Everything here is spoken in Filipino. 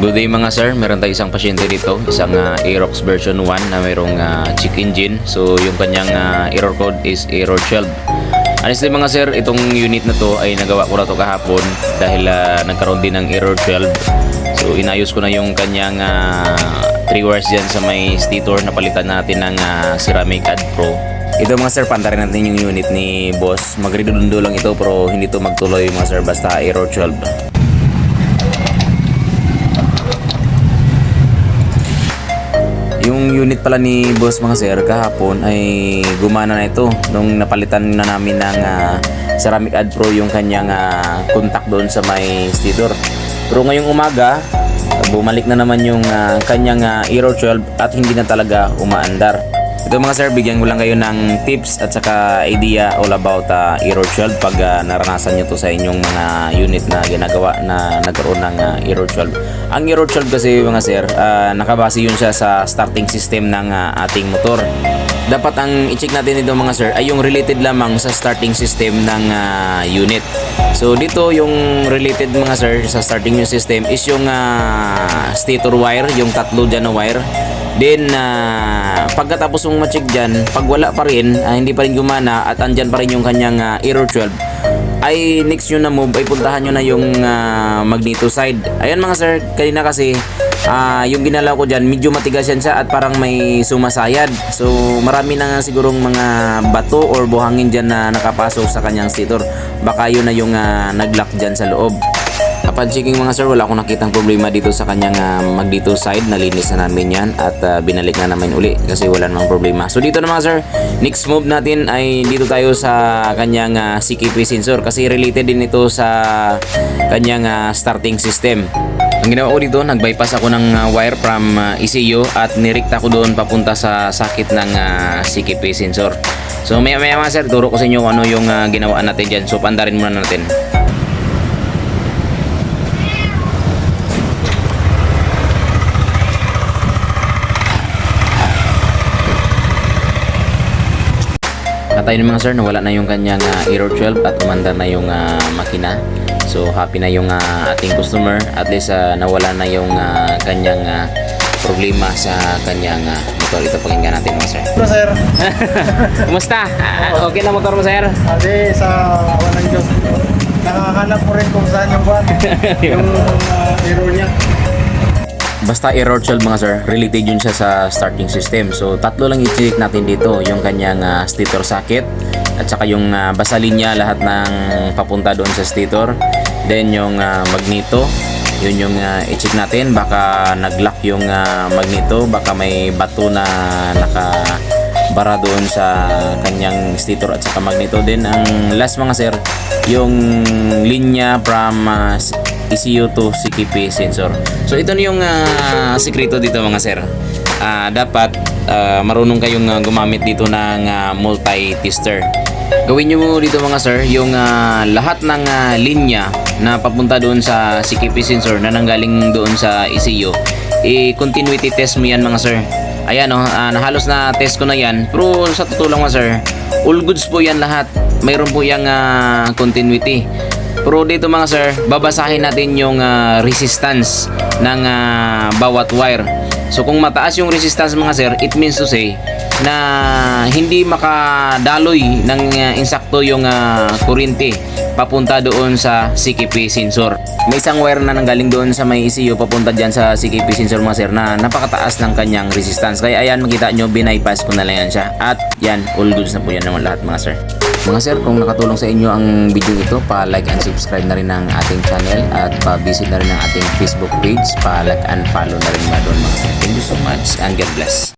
Good day mga sir, meron tayo isang pasyente dito, isang ah, Aerox version 1 na mayroong ah, check engine. So yung kanyang ah, error code is error 12. Honestly mga sir, itong unit na to ay nagawa ko na to kahapon dahil ah, nagkaroon din ng error 12. So inayos ko na yung kanyang 3 wires dyan sa may stator na palitan natin ng ah, ceramic ad pro. Ito mga sir, pantarin natin yung unit ni boss. Magredundo lang ito pero hindi to magtuloy mga sir basta error 12. Yung unit pala ni Boss mga sir kahapon ay gumana na ito nung napalitan na namin ng ah, Ceramic Ad Pro yung kanyang ah, contact doon sa may stator. Pero ngayong umaga, bumalik na naman yung ah, kanyang ah, error 12 at hindi na talaga umaandar. Ito mga sir, bigyan ko lang kayo ng tips at saka idea all about uh, error 12 pag ah, naranasan nyo to sa inyong mga unit na ginagawa na nagkaroon ng ah, error 12. Ang error 12 kasi mga sir, ah, nakabase yun siya sa starting system ng ah, ating motor. Dapat ang i-check natin dito mga sir ay yung related lamang sa starting system ng ah, unit. So dito yung related mga sir sa starting system is yung ah, stator wire, yung tatlo dyan na wire. Then, ah, pagkatapos mong ma-check dyan, pag wala pa rin, ah, hindi pa rin gumana at andyan pa rin yung kanyang ah, error 12, ay next nyo na move ay puntahan nyo na yung ah, magneto side. Ayan mga sir, kanina kasi ah, yung ginalaw ko dyan, medyo matigas yan siya at parang may sumasayad. So marami na nga sigurong mga bato or buhangin dyan na nakapasok sa kanyang stator. Baka yun na yung ah, nag-lock dyan sa loob. Upon checking mga sir, wala akong nakitang problema dito sa kanyang uh, magdito side. Nalinis na namin yan at ah, binalik na namin uli kasi wala namang problema. So dito na mga sir, next move natin ay dito tayo sa kanyang ah, CKP sensor kasi related din ito sa kanyang ah, starting system. Ang ginawa ko dito, nag-bypass ako ng ah, wire from ah, ECU at nirikta ko doon papunta sa sakit ng ah, CKP sensor. So maya maya mga sir, turo ko sa inyo ano yung ah, ginawa natin dyan. So pandarin muna natin. Katay ng mga sir, nawala na yung kanyang ah, error 12 at umandar na yung ah, makina. So happy na yung ah, ating customer. At least ah, nawala na yung ah, kanyang ah, problema sa kanyang ah, motor. Ito pakinggan natin mga sir. Ito sir, Kumusta? Ah, okay na motor mo sir? kasi sa walang Diyos, nakakahanap mo rin kung saan yung buwan, yung uh, error niya. Basta error solve mga sir, related yun siya sa starting system. So tatlo lang i-check natin dito, yung kanyang uh, stator socket at saka yung ah, uh, basalin niya lahat ng papunta doon sa stator. Then yung uh, magneto, yun yung uh, i-check natin baka naglock yung uh, magneto, baka may bato na naka bara doon sa kanyang stator at saka magneto. Then ang last mga sir, yung linya from uh, TCU2 CKP sensor. So ito na yung uh, sikreto dito mga sir. Uh, dapat uh, marunong kayong uh, gumamit dito ng uh, multi-tester. Gawin nyo dito mga sir yung uh, lahat ng uh, linya na papunta doon sa CKP sensor na nanggaling doon sa ECU. I-continuity test mo yan mga sir. Ayan oh, uh, halos na test ko na yan. Pero sa totoo lang mga sir, all goods po yan lahat. Mayroon po yung uh, continuity. Pero dito mga sir, babasahin natin yung ah, resistance ng ah, bawat wire. So kung mataas yung resistance mga sir, it means to say na hindi makadaloy ng ah, insakto yung ah, kuryente papunta doon sa CKP sensor. May isang wire na nanggaling doon sa may ECU papunta dyan sa CKP sensor mga sir na napakataas ng kanyang resistance. Kaya ayan makita nyo, binaypass ko na lang yan siya. At yan, all goods na po yan naman lahat mga sir. Mga sir, kung nakatulong sa inyo ang video ito, pa-like and subscribe na rin ang ating channel at pa-visit na rin ang ating Facebook page, pa-like and follow na rin mga doon mga sir. Thank you so much and God bless.